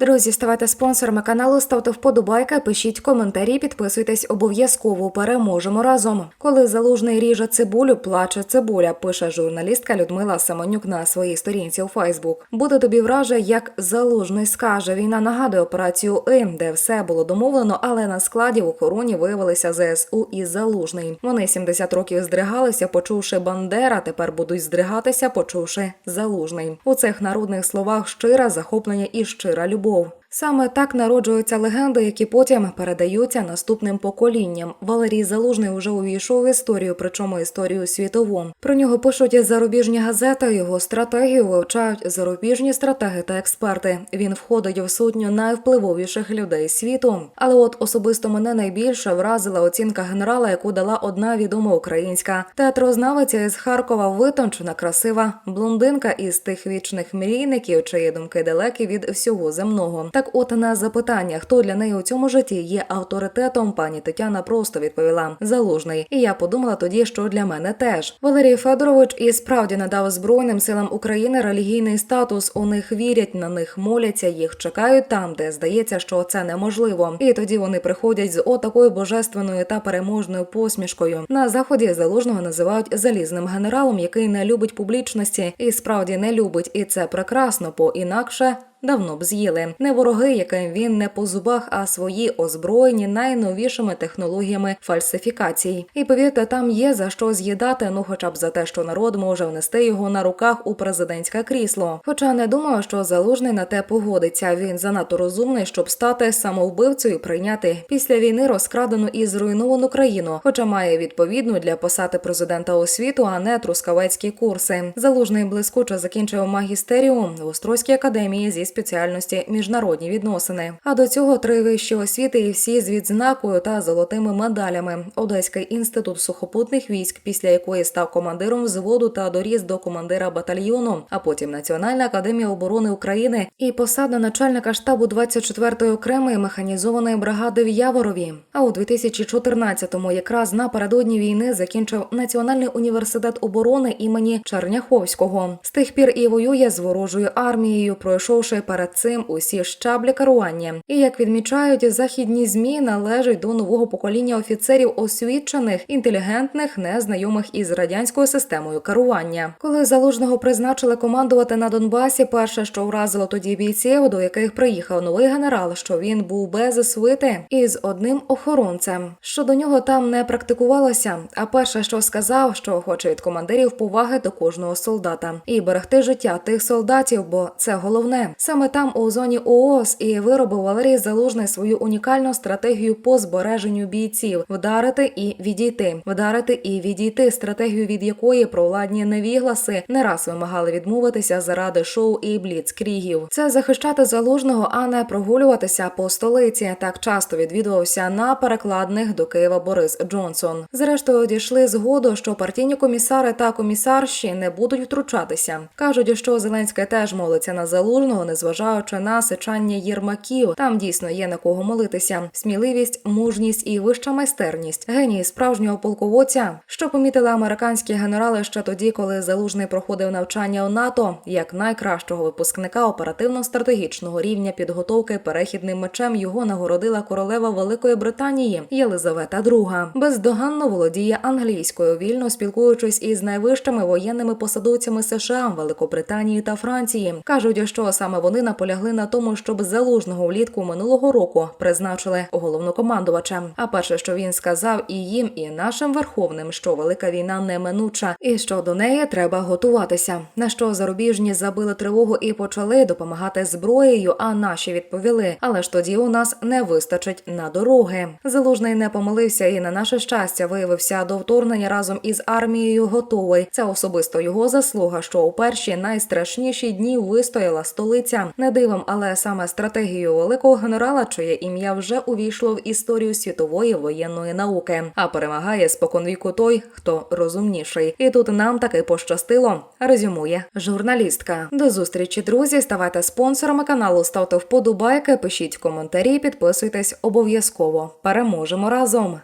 Друзі, ставайте спонсорами каналу, ставте вподобайки, пишіть коментарі, підписуйтесь обов'язково. Переможемо разом. Коли залужний ріже цибулю, плаче цибуля, пише журналістка Людмила Семенюк на своїй сторінці у Фейсбук. Буде тобі враже, як залужний скаже. Війна нагадує операцію «Ім», де все було домовлено, але на складі в охороні виявилися ЗСУ і залужний. Вони 70 років здригалися, почувши Бандера. Тепер будуть здригатися, почувши залужний. У цих народних словах щира захоплення і щира любов любов. Саме так народжуються легенди, які потім передаються наступним поколінням. Валерій Залужний уже увійшов в історію, причому історію світову. Про нього пишуть зарубіжні газети. Його стратегію вивчають зарубіжні стратеги та експерти. Він входить в сотню найвпливовіших людей світу. Але от особисто мене найбільше вразила оцінка генерала, яку дала одна відома українська театрознавиця із Харкова, витончена, красива блондинка із тих вічних мрійників, чиї думки далекі від всього земного. Так, от на запитання, хто для неї у цьому житті є авторитетом, пані Тетяна просто відповіла залужний. І я подумала тоді, що для мене теж Валерій Федорович і справді надав збройним силам України релігійний статус. У них вірять, на них моляться, їх чекають там, де здається, що це неможливо. І тоді вони приходять з отакою божественною та переможною посмішкою. На заході залужного називають залізним генералом, який не любить публічності і справді не любить, і це прекрасно, бо інакше. Давно б з'їли не вороги, яким він не по зубах, а свої озброєні найновішими технологіями фальсифікацій. І повірте, там є за що з'їдати, ну хоча б за те, що народ може внести його на руках у президентське крісло. Хоча не думаю, що залужний на те погодиться. Він занадто розумний, щоб стати самовбивцею, і прийняти після війни розкрадену і зруйновану країну, хоча має відповідну для посади президента освіту, а не трускавецькі курси. Залужний блискуче закінчив магістеріум в Острозькій академії зі спеціальності міжнародні відносини. А до цього три вищі освіти і всі з відзнакою та золотими медалями. Одеський інститут сухопутних військ, після якої став командиром взводу та доріс до командира батальйону, а потім Національна академія оборони України і посада начальника штабу 24-ї окремої механізованої бригади в Яворові. А у 2014-му якраз напередодні війни закінчив Національний університет оборони імені Черняховського. З тих пір і воює з ворожою армією, пройшовши перед цим усі щаблі керування. І як відмічають західні змі, належить до нового покоління офіцерів освічених, інтелігентних, незнайомих із радянською системою керування. Коли залужного призначили командувати на Донбасі, перше, що вразило тоді бійців, до яких приїхав новий генерал, що він був без свити і з одним охоронцем. Що до нього там не практикувалося. А перше, що сказав, що хоче від командирів поваги до кожного солдата і берегти життя тих солдатів, бо це головне. Саме там, у зоні ООС, і виробив Валерій Залужний свою унікальну стратегію по збереженню бійців: вдарити і відійти, вдарити і відійти. Стратегію, від якої провладні невігласи не раз вимагали відмовитися заради шоу і бліцкрігів. Це захищати залужного, а не прогулюватися по столиці. Так часто відвідувався на перекладних до Києва Борис Джонсон. Зрештою, дійшли згоду, що партійні комісари та комісарші не будуть втручатися. кажуть, що Зеленський теж молиться на залужного, незважаючи на сичання єрмаків. Там дійсно є на кого молитися. Сміливість, мужність і вища майстерність, геній справжнього полководця, що помітили американські генерали ще тоді, коли залужний проходив навчання у НАТО як найкращого випускника оперативно-стратегічного рівня підготовки перехідним мечем його нагородила королева Великої Британії Єлизавета II. Бездоганно володіє англійською, вільно спілкуючись із найвищими воєнними посадовцями США, Великобританії та Франції. кажуть, що саме вони наполягли на тому, щоб залужного влітку минулого року призначили головнокомандувачем. А перше, що він сказав і їм, і нашим верховним, що велика війна неминуча, і що до неї треба готуватися. На що зарубіжні забили тривогу і почали допомагати зброєю. А наші відповіли: але ж тоді у нас не вистачить на дороги. Залужний не помилився і на наше щастя виявився до вторгнення разом із армією готовий. Це особисто його заслуга, що у перші найстрашніші дні вистояла столиця. Не дивом, але саме стратегію великого генерала, чиє ім'я вже увійшло в історію світової воєнної науки. А перемагає споконвіку той, хто розумніший. І тут нам таки пощастило. Резюмує журналістка. До зустрічі, друзі. Ставайте спонсорами каналу, ставте вподобайки, пишіть коментарі, підписуйтесь обов'язково. Переможемо разом.